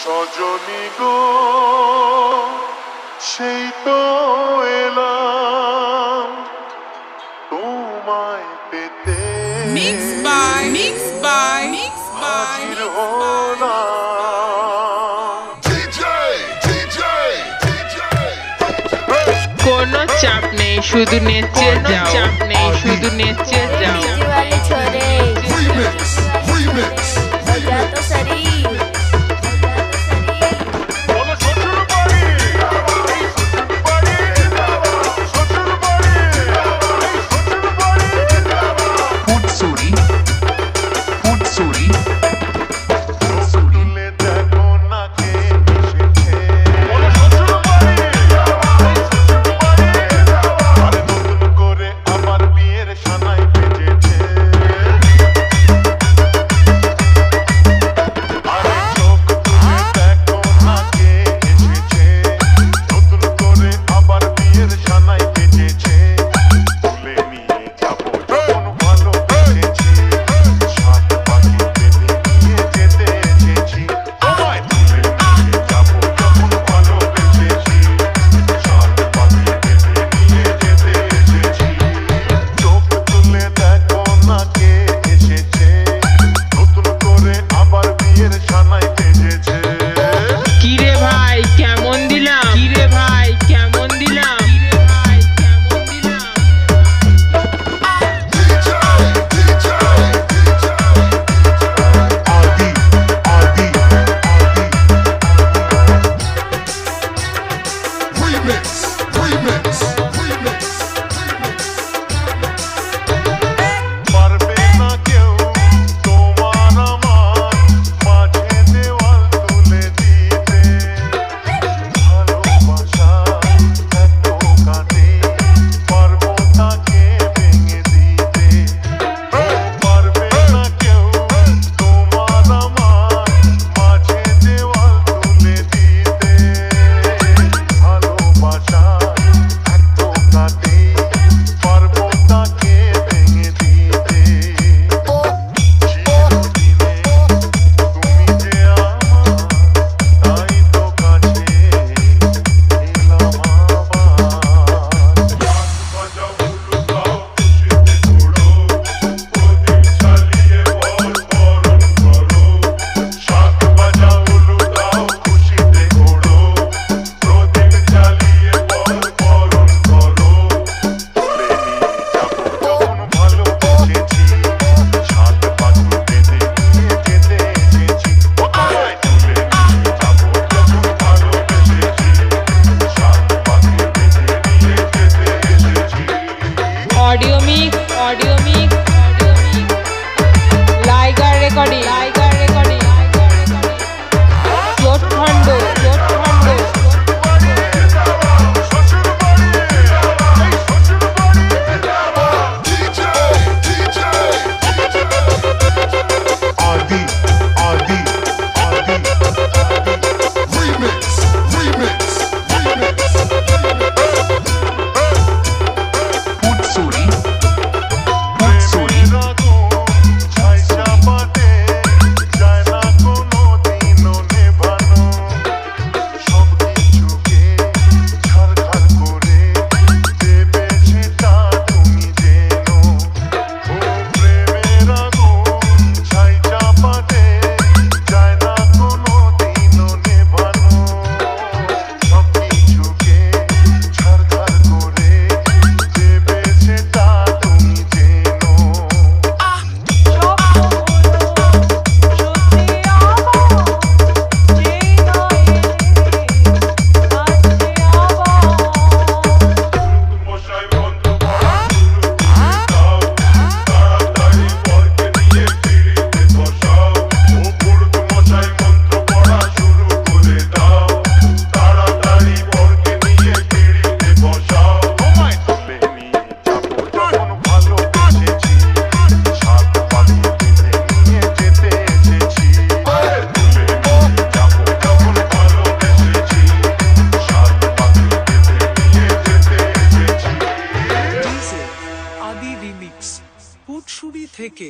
সজনী সেই তো এলাম। তোমায় পেতে mix by mix by mix by চাপ নেই শুধু নেচে যাও। চাপ নেই শুধু নেচে যাও। ছোড়ে। audio mix audio mix. থেকে